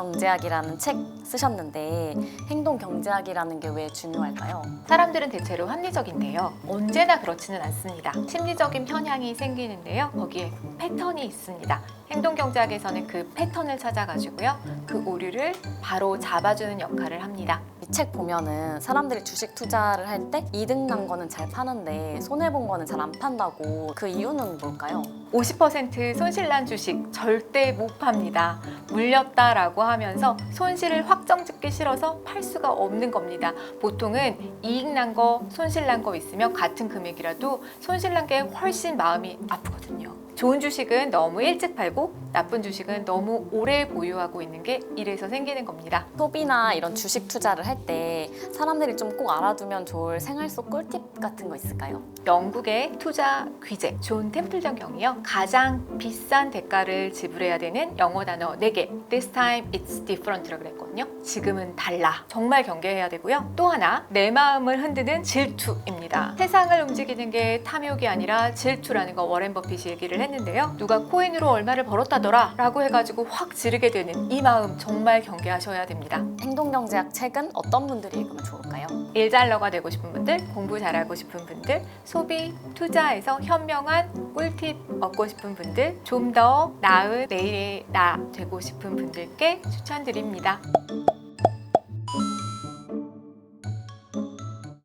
경제학이라는 책 쓰셨는데 행동 경제학이라는 게 왜 중요할까요? 사람들은 대체로 합리적인데요. 언제나 그렇지는 않습니다. 심리적인 편향이 생기는데요. 거기에 패턴이 있습니다. 행동 경제학에서는 그 패턴을 찾아가지고요. 그 오류를 바로 잡아주는 역할을 합니다. 이 책 보면은 사람들이 주식 투자를 할 때 이득 난 거는 잘 파는데 손해 본 거는 잘 안 판다고 그 이유는 뭘까요? 50% 손실난 주식 절대 못 팝니다. 물렸다라고 하면서 손실을 확정짓기 싫어서 팔 수가 없는 겁니다. 보통은 이익 난 거, 손실 난 거 있으면 같은 금액이라도 손실 난 게 훨씬 마음이 아프거든요. 좋은 주식은 너무 일찍 팔고 나쁜 주식은 너무 오래 보유하고 있는 게 이래서 생기는 겁니다. 소비나 이런 주식 투자를 할 때 사람들이 좀 꼭 알아두면 좋을 생활 속 꿀팁 같은 거 있을까요? 영국의 투자 귀재 존 템플전 경이요. 가장 비싼 대가를 지불해야 되는 영어 단어 4개. This time it's different라고 그랬거든요. 지금은 달라. 정말 경계해야 되고요. 또 하나 내 마음을 흔드는 질투입니다. 세상을 움직이는 게 탐욕이 아니라 질투라는 거 워렌 버핏이 얘기를 했는데요 누가 코인으로 얼마를 벌었다더라 라고 해가지고 확 지르게 되는 이 마음 정말 경계하셔야 됩니다 행동경제학 책은 어떤 분들이 읽으면 좋을까요? 일잘러가 되고 싶은 분들, 공부 잘하고 싶은 분들, 소비, 투자에서 현명한 꿀팁 얻고 싶은 분들, 좀 더 나은 내일의 나 되고 싶은 분들께 추천드립니다.